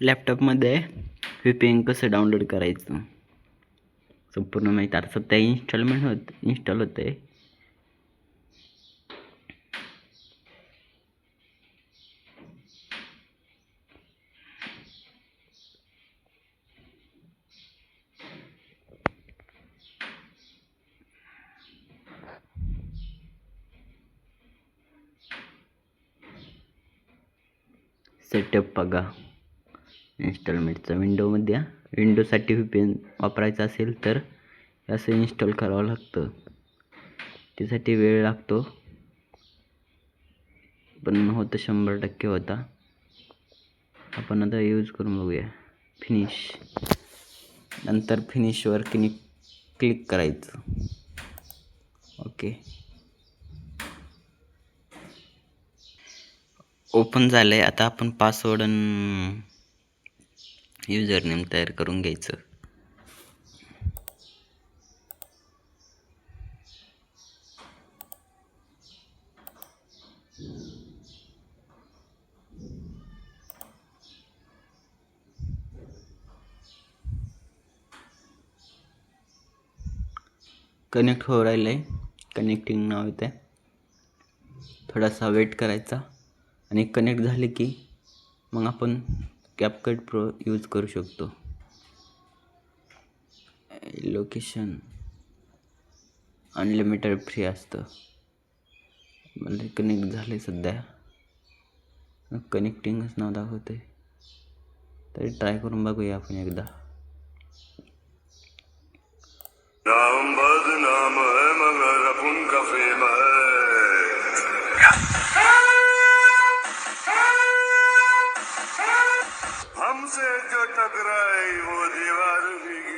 लॅपटॉपमध्ये V P N कसं download करायचं? संपूर्ण माहीत. आता सध्या इन्स्टॉलमेंट होत इन्स्टॉल होतं सेटअप बघा. इन्स्टॉलमेंटचा विंडोमध्ये या. विंडोसाठी व्ही पी एन वापरायचा असेल तर असं इन्स्टॉल करावं लागतं. त्यासाठी वेळ लागतो. पण होतं शंभर टक्के होता. आपण आता यूज करून बघूया. फिनिश नंतर फिनिशवर किनी क्लिक करायचं. ओके ओपन झालं आहे आता आपण पासवर्ड आणि नेम तयार करून घ्यायचं. कनेक्ट हो राहिलं आहे कनेक्टिंग नाव येतं आहे थोडासा वेट करायचा. आणि कनेक्ट झाले की मग आपण कॅपकट प्रो यूज़ करू शकतो. लोकेशन अनलिमिटेड फ्री असतं. मला कनेक्ट झालं आहे सध्या. कनेक्टिंगच नाव दाखवते तरी ट्राय करून बघूया आपण एकदा. नाम बदनाम है, मगर का फेम है? हमसे जो टकराई वो दीवार भी